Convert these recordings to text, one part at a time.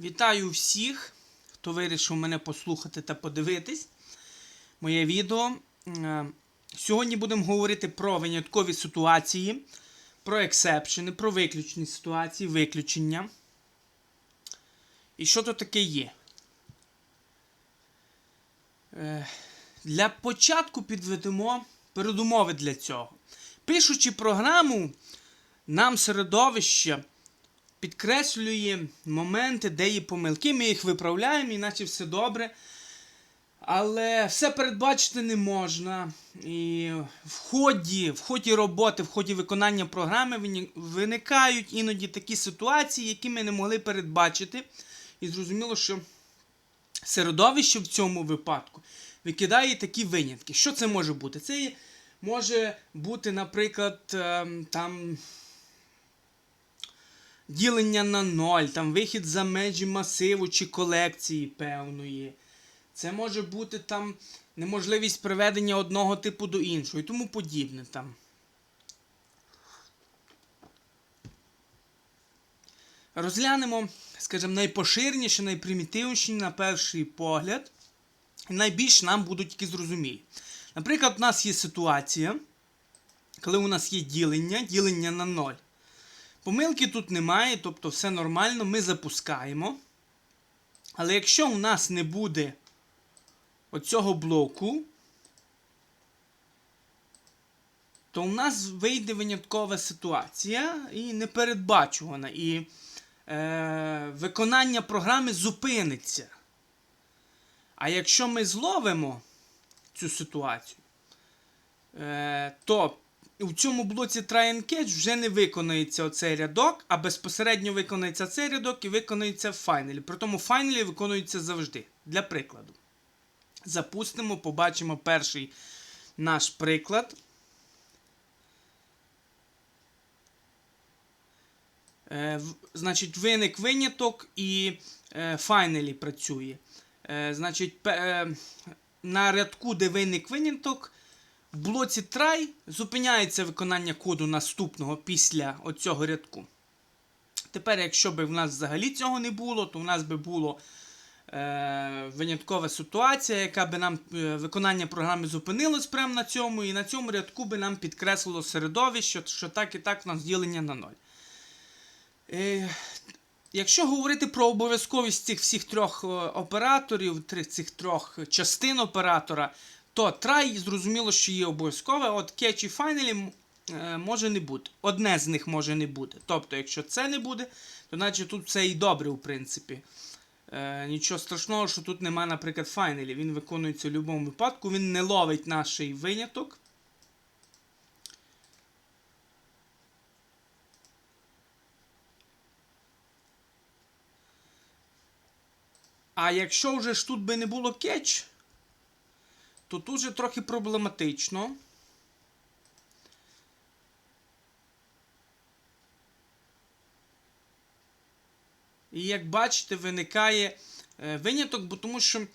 Вітаю всіх, хто вирішив мене послухати та подивитись моє відео. Е, Сьогодні будемо говорити про виняткові ситуації, про ексепшени, про виключні ситуації, виключення. І що то таке є? Е, Для початку підведемо передумови для цього. Пишучи програму, нам середовище підкреслює моменти, де є помилки, ми їх виправляємо, іначе все добре. Але все передбачити не можна. І в ході, в ході роботи, в ході виконання програми виникають іноді такі ситуації, які ми не могли передбачити. І зрозуміло, що середовище в цьому випадку викидає такі винятки. Що це може бути? Це може бути, наприклад, ем, там ділення на ноль, там вихід за межі масиву чи колекції певної. Це може бути там неможливість приведення одного типу до іншого і тому подібне там. Розглянемо, скажімо, найпоширеніші, найпримітивніші на перший погляд. Найбільш нам будуть які зрозумілі. Наприклад, у нас є ситуація, коли у нас є ділення, ділення на 0. Помилки тут немає, тобто все нормально, ми запускаємо. Але якщо у нас не буде оцього блоку, то у нас вийде виняткова ситуація і непередбачувана. І е, виконання програми зупиниться. А якщо ми зловимо цю ситуацію, е, то у цьому блоці try and catch вже не виконується оцей рядок, а безпосередньо виконується цей рядок і виконується в файнелі. При тому файнелі виконується завжди. Для прикладу. Запустимо, побачимо перший наш приклад. Е, значить, виник виняток і е, файнелі працює. Е, значить, е, на рядку, де виник виняток, блоці try зупиняється виконання коду наступного після оцього рядку. Тепер, якщо б в нас взагалі цього не було, то в нас би було е, виняткова ситуація, яка би нам е, виконання програми зупинилось прямо на цьому, і на цьому рядку би нам підкреслило середовище, що так і так в нас ділення на ноль. Е, Якщо говорити про обов'язковість цих всіх трьох е, операторів, цих трьох частин оператора, то try зрозуміло, що є обов'язкове, от catch і finally може не бути. Одне з них може не бути. Тобто, якщо це не буде, то значить тут все і добре, в принципі. Е, нічого страшного, що тут немає, наприклад, finally. Він виконується в будь-якому випадку, він не ловить наш виняток. А якщо вже ж тут би не було кетч, то тут же трохи проблематично. І як бачите, виникає е, виняток, бо тому що е,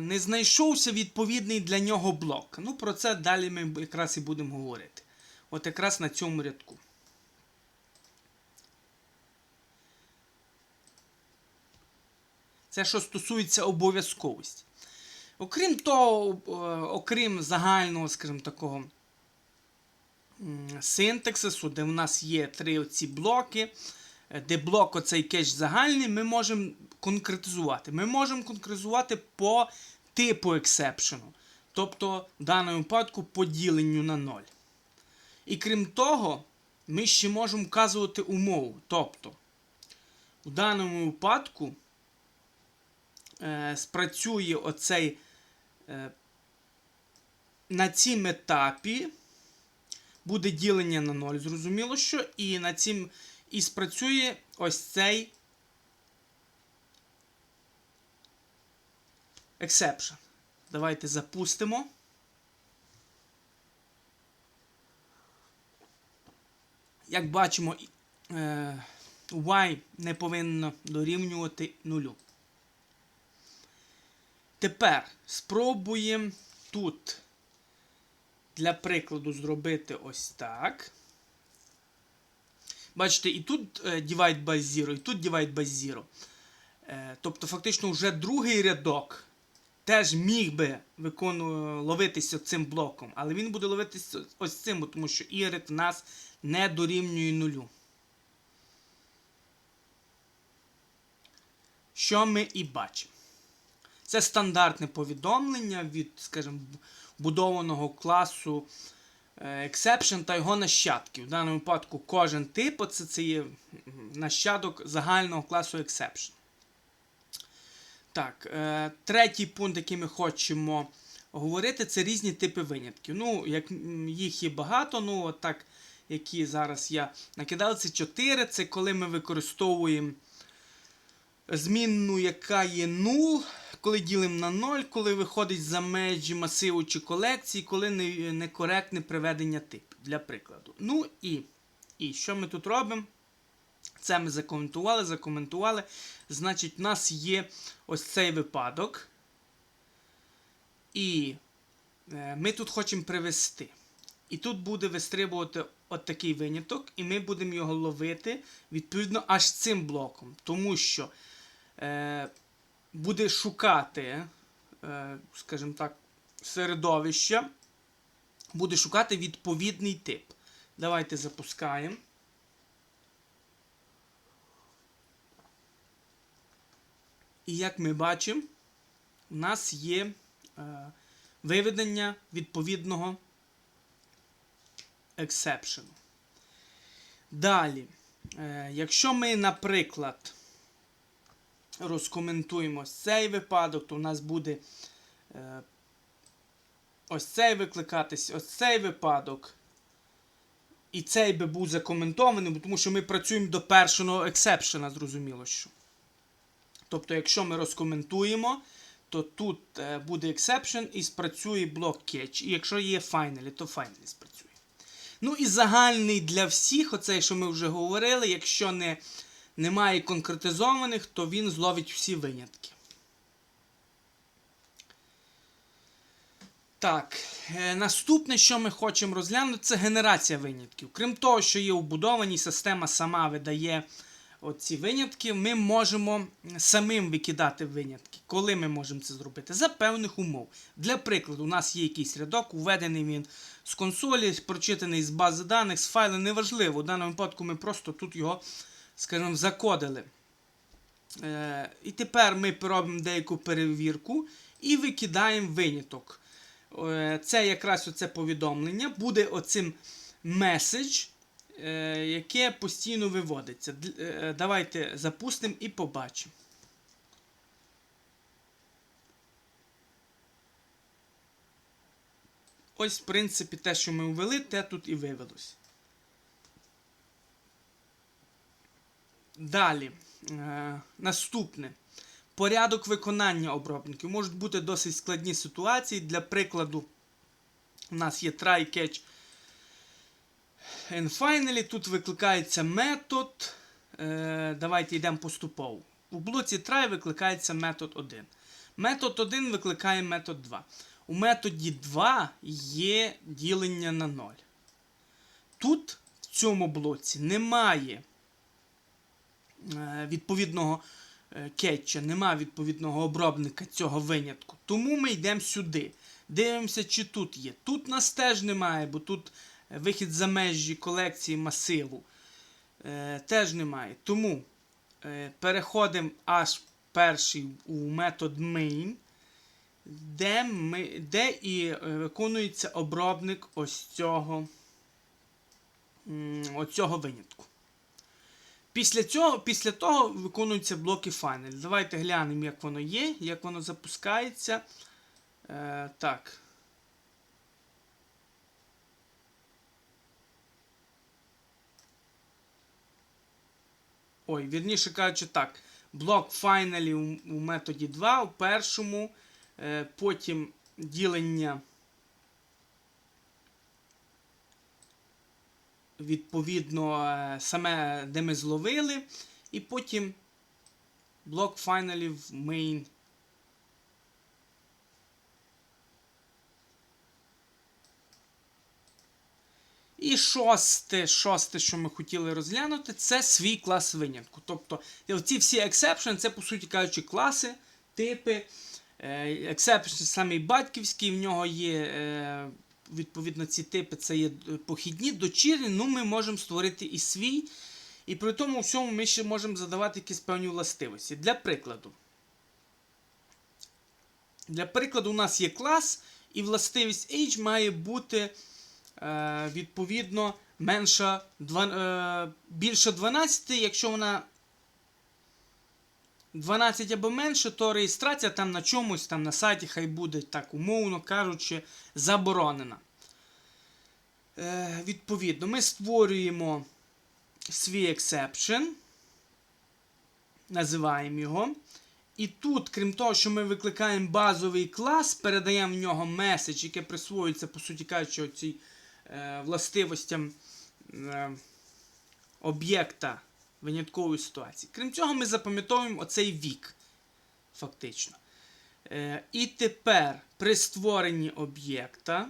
не знайшовся відповідний для нього блок. Ну, про це далі ми якраз і будемо говорити. От якраз на цьому рядку. Це що стосується обов'язковості. Окрім того, е, окрім загального, скажімо такого синтаксису, де в нас є три оці блоки, е, де блок оцей кеш загальний, ми можемо конкретизувати. Ми можемо конкретизувати по типу ексепшену, тобто в даному випадку по діленню на 0. І крім того, ми ще можемо вказувати умову. Тобто, в даному випадку е, спрацює оцей на цім етапі буде ділення на 0, зрозуміло, що, і на цім і спрацює ось цей exception. Давайте запустимо. Як бачимо, е, y не повинно дорівнювати нулю. Тепер спробуємо тут для прикладу зробити ось так. Бачите, і тут е, divide by 0, і тут divide by 0. Е, тобто, фактично, вже другий рядок теж міг би викону... ловитися цим блоком, але він буде ловитися ось цим, тому що ігрит в нас не дорівнює нулю. Що ми і бачимо. Це стандартне повідомлення від, скажімо, будованого класу е, Exception та його нащадків. В даному випадку кожен тип оце це є нащадок загального класу Exception. Так, е, третій пункт, який ми хочемо говорити, це різні типи винятків. Ну, як їх є багато, ну от так, які зараз я накидав, це 4. Це коли ми використовуємо змінну, яка є 0, коли ділимо на 0, коли виходить за межі масиву чи колекції, коли не- некоректне приведення типів, для прикладу. Ну і, і що ми тут робимо? Це ми закоментували, закоментували. Значить, у нас є ось цей випадок. І е, ми тут хочемо привести. І тут буде вистрибувати от такий виняток, і ми будемо його ловити відповідно аж цим блоком. Тому що е, буде шукати, е, скажімо так, середовище, буде шукати відповідний тип. Давайте запускаємо. І як ми бачимо, у нас є е, виведення відповідного exception. Далі, е, якщо ми, наприклад, розкоментуємо цей випадок, то у нас буде е, ось цей викликатись, ось цей випадок. І цей би був закоментований, тому що ми працюємо до першого ексепшена, зрозуміло що. Тобто, якщо ми розкоментуємо, то тут е, буде exception і спрацює блок catch. І якщо є finally, то finally спрацює. Ну і загальний для всіх, оцей, що ми вже говорили, якщо не, немає конкретизованих, то він зловить всі винятки. Так, е, наступне, що ми хочемо розглянути, це генерація винятків. Крім того, що є вбудовані, система сама видає оці винятки, ми можемо самим викидати винятки. Коли ми можемо це зробити? За певних умов. Для прикладу, у нас є якийсь рядок, введений він з консолі, прочитаний з бази даних, з файлу, неважливо. У даному випадку ми просто тут його, скажімо, закодили. Е, і тепер ми робимо деяку перевірку і викидаємо виняток. Е, це якраз оце повідомлення буде оцим меседж, е, яке постійно виводиться. Е, Давайте запустимо і побачимо. Ось, в принципі, те, що ми ввели, те тут і вивелось. Далі. Е, наступне. Порядок виконання обробників. Можуть бути досить складні ситуації. Для прикладу, у нас є try catch and finally. Тут викликається метод. Е, давайте йдемо поступово. У блоці try викликається метод 1. Метод 1 викликає метод 2. У методі 2 є ділення на 0. Тут в цьому блоці немає відповідного е, кетча, немає відповідного обробника цього винятку. Тому ми йдемо сюди. Дивимося, чи тут є. Тут нас теж немає, бо тут е, вихід за межі колекції масиву. Е, теж немає. Тому е, переходимо аж перший у метод main, де, ми, де і е, виконується обробник ось цього, м, оцього винятку. Pісля цього, після того виконуються блоки Final. Давайте глянемо, як воно є, як воно запускається. Е, так. Ой, вірніше кажучи, так. Блок Finally у, у методі 2, у першому, е, потім ділення. Відповідно, е, саме, де ми зловили, і потім блок Finally в main. І шосте, шосте, що ми хотіли розглянути, це свій клас винятку. Тобто ці всі exception, це, по суті кажучи, класи, типи. Е, Exception самий батьківський, в нього є, е, відповідно, ці типи це є похідні, дочірні, ну ми можемо створити і свій. І при тому всьому ми ще можемо задавати якісь певні властивості. Для прикладу. Для прикладу, у нас є клас, і властивість age має бути е, відповідно менша, два, е, більше 12, якщо вона 12 або менше, то реєстрація там на чомусь, там на сайті хай буде, так умовно кажучи, заборонена. Е, відповідно, ми створюємо свій exception, називаємо його. І тут, крім того, що ми викликаємо базовий клас, передаємо в нього меседж, яке присвоюється, по суті кажучи, цій е, властивостям е, об'єкта виняткової ситуації. Крім цього, ми запам'ятовуємо оцей вік, фактично. Е, і тепер при створенні об'єкта.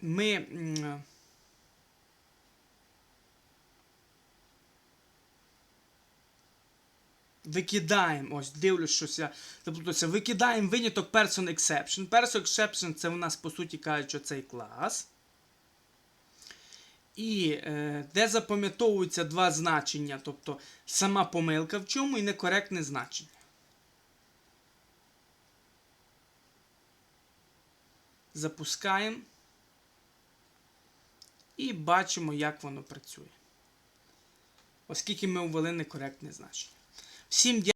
Ми викидаємо, ось дивлюсь, щось я заплутався, викидаємо виняток person exception. Person exception це у нас, по суті кажучи, цей клас. І е, де запам'ятовуються два значення, тобто сама помилка в чому і некоректне значення. Запускаємо. І бачимо, як воно працює. Оскільки ми ввели некоректне значення. Всім дякую.